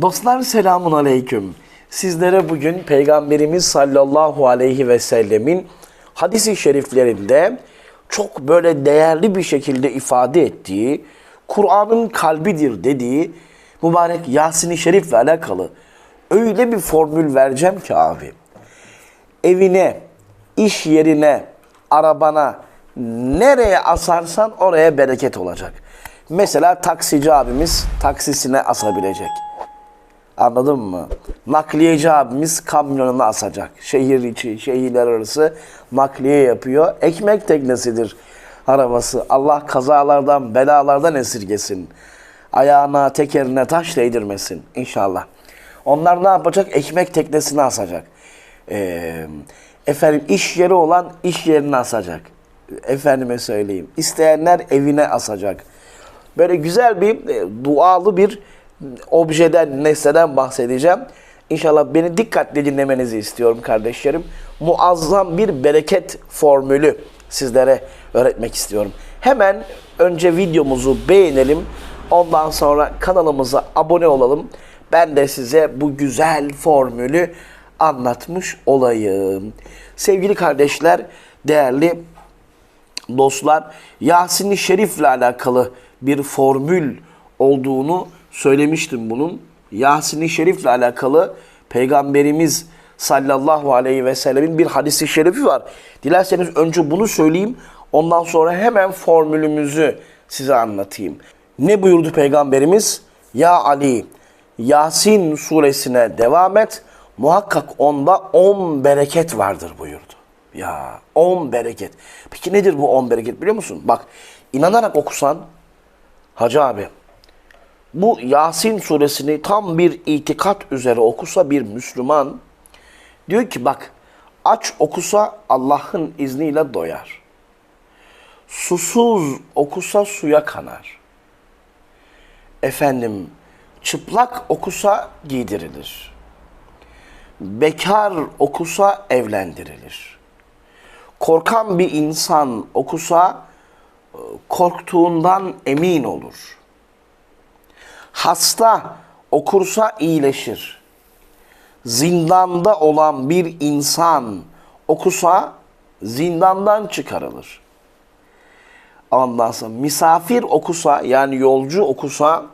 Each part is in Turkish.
Dostlar selamun aleyküm. Sizlere bugün Peygamberimiz sallallahu aleyhi ve sellemin hadisi şeriflerinde çok böyle değerli bir şekilde ifade ettiği, Kur'an'ın kalbidir dediği mübarek Yasin-i Şerif'le alakalı öyle bir formül vereceğim ki abi. Evine, iş yerine, arabana nereye asarsan oraya bereket olacak. Mesela taksici abimiz taksisine asabilecek. Anladın mı? Nakliyeci abimiz kamyonuna asacak. Şehir içi, şehirler arası nakliye yapıyor. Ekmek teknesidir arabası. Allah kazalardan, belalardan esirgesin. Ayağına, tekerine taş değdirmesin inşallah. Onlar ne yapacak? Ekmek teknesine asacak. Ee, efendim iş yeri olan iş yerine asacak. Efendime söyleyeyim. İsteyenler evine asacak. Böyle güzel bir e, dualı bir objeden, nesneden bahsedeceğim. İnşallah beni dikkatli dinlemenizi istiyorum kardeşlerim. Muazzam bir bereket formülü sizlere öğretmek istiyorum. Hemen önce videomuzu beğenelim. Ondan sonra kanalımıza abone olalım. Ben de size bu güzel formülü anlatmış olayım. Sevgili kardeşler, değerli dostlar, Yasin-i Şerif'le alakalı bir formül olduğunu söylemiştim bunun. Yasin-i Şerif'le alakalı Peygamberimiz sallallahu aleyhi ve sellemin bir hadisi şerifi var. Dilerseniz önce bunu söyleyeyim. Ondan sonra hemen formülümüzü size anlatayım. Ne buyurdu Peygamberimiz? Ya Ali, Yasin suresine devam et. Muhakkak onda on bereket vardır buyurdu. Ya on bereket. Peki nedir bu on bereket biliyor musun? Bak inanarak okusan Hacı abi bu Yasin suresini tam bir itikat üzere okusa bir Müslüman diyor ki bak aç okusa Allah'ın izniyle doyar. Susuz okusa suya kanar. Efendim çıplak okusa giydirilir. Bekar okusa evlendirilir. Korkan bir insan okusa e, korktuğundan emin olur. Hasta okursa iyileşir. Zindanda olan bir insan okusa zindandan çıkarılır. Ondan sonra misafir okusa yani yolcu okusa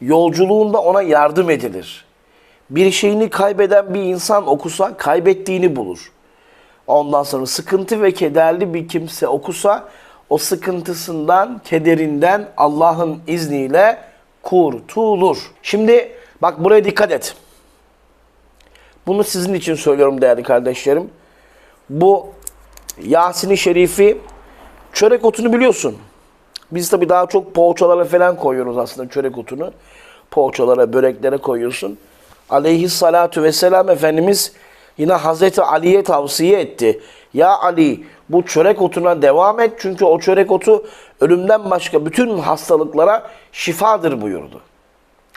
yolculuğunda ona yardım edilir. Bir şeyini kaybeden bir insan okusa kaybettiğini bulur. Ondan sonra sıkıntı ve kederli bir kimse okusa o sıkıntısından, kederinden Allah'ın izniyle kurtulur. Şimdi bak buraya dikkat et. Bunu sizin için söylüyorum değerli kardeşlerim. Bu Yasin-i Şerif'i çörek otunu biliyorsun. Biz tabi daha çok poğaçalara falan koyuyoruz aslında çörek otunu. Poğaçalara, böreklere koyuyorsun. Aleyhissalatu vesselam Efendimiz yine Hazreti Ali'ye tavsiye etti. Ya Ali bu çörek otuna devam et çünkü o çörek otu ölümden başka bütün hastalıklara şifadır buyurdu.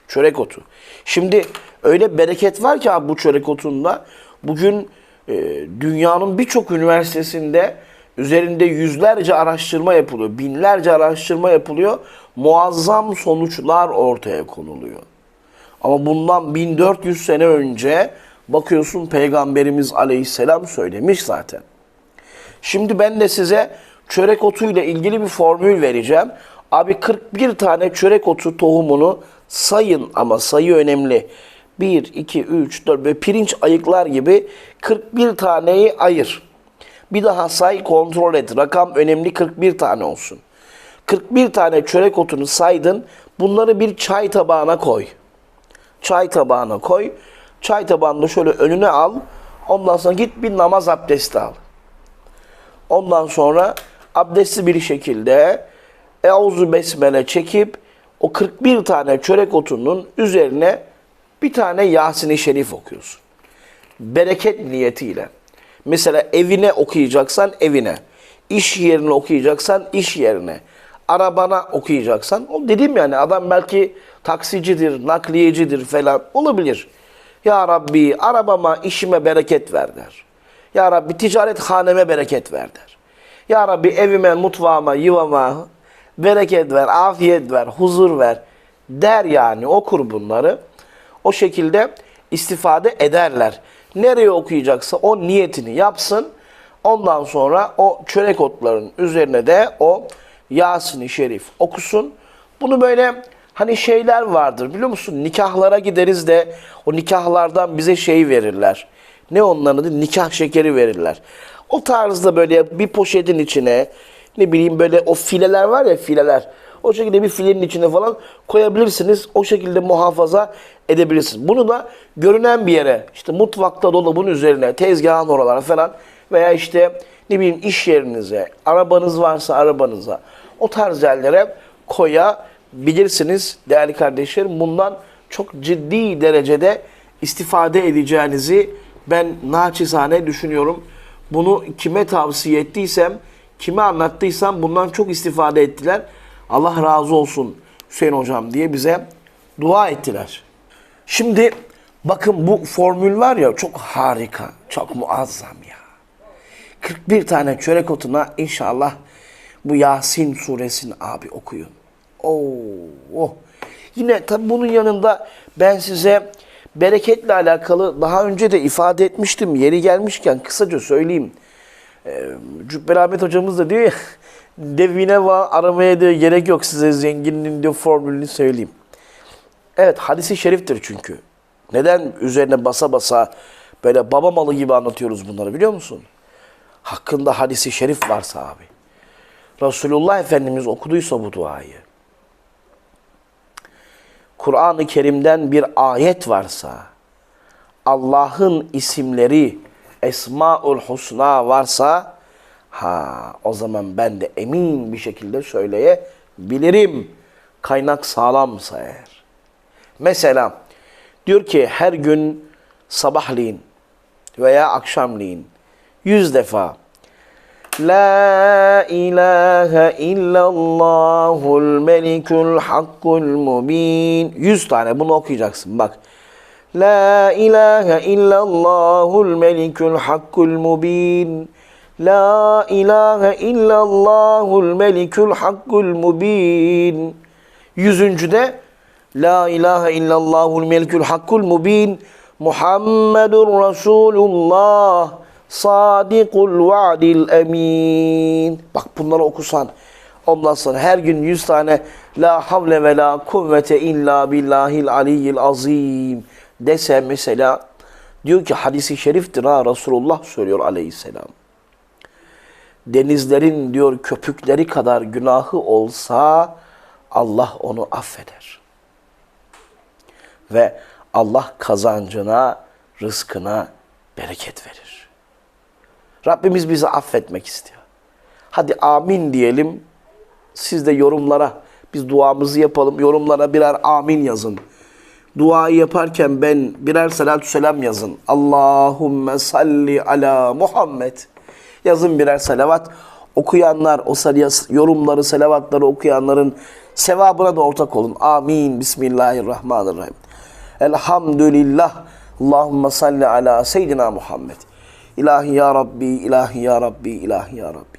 Çörek otu. Şimdi öyle bereket var ki abi bu çörek otunda bugün e, dünyanın birçok üniversitesinde üzerinde yüzlerce araştırma yapılıyor, binlerce araştırma yapılıyor. Muazzam sonuçlar ortaya konuluyor. Ama bundan 1400 sene önce bakıyorsun Peygamberimiz Aleyhisselam söylemiş zaten. Şimdi ben de size çörek otuyla ilgili bir formül vereceğim. Abi 41 tane çörek otu tohumunu sayın ama sayı önemli. 1, 2, 3, 4 ve pirinç ayıklar gibi 41 taneyi ayır. Bir daha say kontrol et. Rakam önemli 41 tane olsun. 41 tane çörek otunu saydın. Bunları bir çay tabağına koy. Çay tabağına koy. Çay tabağını şöyle önüne al. Ondan sonra git bir namaz abdesti al. Ondan sonra abdestli bir şekilde Euzu Besmele çekip o 41 tane çörek otunun üzerine bir tane Yasin-i Şerif okuyorsun. Bereket niyetiyle. Mesela evine okuyacaksan evine. iş yerine okuyacaksan iş yerine. Arabana okuyacaksan o dedim yani adam belki taksicidir, nakliyecidir falan olabilir. Ya Rabbi arabama, işime bereket ver der. Ya Rabbi ticaret haneme bereket ver der. Ya Rabbi evime, mutfağıma, yuvama bereket ver, afiyet ver, huzur ver Der yani okur bunları. O şekilde istifade ederler. Nereye okuyacaksa o niyetini yapsın. Ondan sonra o çörek otların üzerine de o Yasin-i Şerif okusun. Bunu böyle hani şeyler vardır biliyor musun? Nikahlara gideriz de o nikahlardan bize şey verirler. Ne onların adı? Nikah şekeri verirler. O tarzda böyle bir poşetin içine ne bileyim böyle o fileler var ya fileler. O şekilde bir filenin içine falan koyabilirsiniz. O şekilde muhafaza edebilirsiniz. Bunu da görünen bir yere işte mutfakta dolabın üzerine, tezgahın oralara falan veya işte ne bileyim iş yerinize, arabanız varsa arabanıza o tarz yerlere koyabilirsiniz değerli kardeşlerim. Bundan çok ciddi derecede istifade edeceğinizi ben naçizane düşünüyorum. Bunu kime tavsiye ettiysem, kime anlattıysam bundan çok istifade ettiler. Allah razı olsun Hüseyin hocam diye bize dua ettiler. Şimdi bakın bu formül var ya çok harika, çok muazzam ya. 41 tane çörek otuna inşallah bu Yasin suresini abi okuyun. Oo, oh. Yine tabi bunun yanında ben size bereketle alakalı daha önce de ifade etmiştim. Yeri gelmişken kısaca söyleyeyim. Ee, Cübbeli Ahmet hocamız da diyor ya devine var aramaya diyor gerek yok size zenginin diyor formülünü söyleyeyim. Evet hadisi şeriftir çünkü. Neden üzerine basa basa böyle baba malı gibi anlatıyoruz bunları biliyor musun? Hakkında hadisi şerif varsa abi. Resulullah Efendimiz okuduysa bu duayı. Kur'an-ı Kerim'den bir ayet varsa, Allah'ın isimleri, Esmaül Husna varsa, ha o zaman ben de emin bir şekilde söyleyebilirim. Kaynak sağlamsa eğer. Mesela diyor ki her gün sabahleyin veya akşamleyin yüz defa La ilahe illallahul melikul hakkul mubin. Yüz tane bunu okuyacaksın bak. La ilahe illallahul melikul hakkul mubin. La ilahe illallahul melikul hakkul mubin. Yüzüncüde La ilahe illallahul melikul hakkul mubin. Muhammedur Resulullah sadikul vaadil emin. Bak bunları okusan ondan sonra her gün yüz tane la havle ve la kuvvete illa billahil aliyyil azim dese mesela diyor ki hadisi şeriftir ha Resulullah söylüyor aleyhisselam. Denizlerin diyor köpükleri kadar günahı olsa Allah onu affeder. Ve Allah kazancına, rızkına bereket verir. Rabbimiz bizi affetmek istiyor. Hadi amin diyelim. Siz de yorumlara, biz duamızı yapalım. Yorumlara birer amin yazın. Duayı yaparken ben birer salatü selam yazın. Allahümme salli ala Muhammed. Yazın birer salavat. Okuyanlar, o yorumları, selavatları okuyanların sevabına da ortak olun. Amin. Bismillahirrahmanirrahim. Elhamdülillah. Allahümme salli ala seyyidina Muhammed. İlahi ya Rabbi, ilahi ya Rabbi, ilahi ya Rabbi.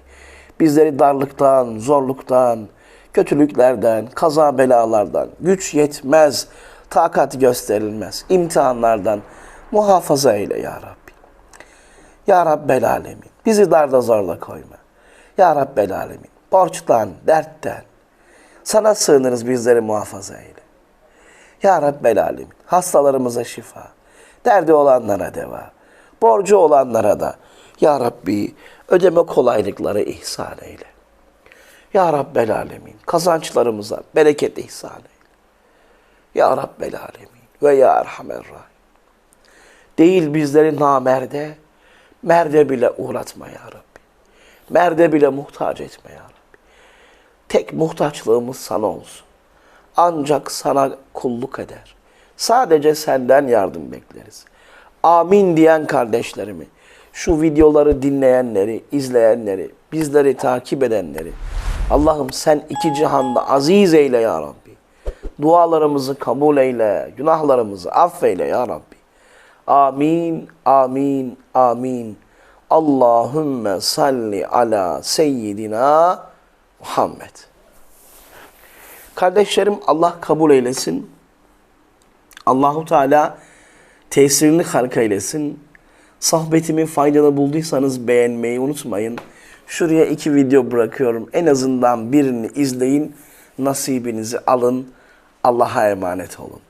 Bizleri darlıktan, zorluktan, kötülüklerden, kaza belalardan, güç yetmez, takat gösterilmez, imtihanlardan muhafaza eyle ya Rabbi. Ya Rabbel Alemin, bizi darda zorla koyma. Ya Rabbel Alemin, borçtan, dertten, sana sığınırız bizleri muhafaza eyle. Ya Rabbel Alemin, hastalarımıza şifa, derdi olanlara deva, borcu olanlara da Ya Rabbi ödeme kolaylıkları ihsan eyle. Ya Rabbel Alemin kazançlarımıza bereket ihsan eyle. Ya Rabbel Alemin ve Ya Erhamer Rahim. Değil bizleri namerde, merde bile uğratma Ya Rabbi. Merde bile muhtaç etme Ya Rabbi. Tek muhtaçlığımız sana olsun. Ancak sana kulluk eder. Sadece senden yardım bekleriz amin diyen kardeşlerimi, şu videoları dinleyenleri, izleyenleri, bizleri takip edenleri, Allah'ım sen iki cihanda aziz eyle ya Rabbi. Dualarımızı kabul eyle, günahlarımızı affeyle ya Rabbi. Amin, amin, amin. Allahümme salli ala seyyidina Muhammed. Kardeşlerim Allah kabul eylesin. Allahu Teala tesirini halk eylesin. Sohbetimi faydalı bulduysanız beğenmeyi unutmayın. Şuraya iki video bırakıyorum. En azından birini izleyin. Nasibinizi alın. Allah'a emanet olun.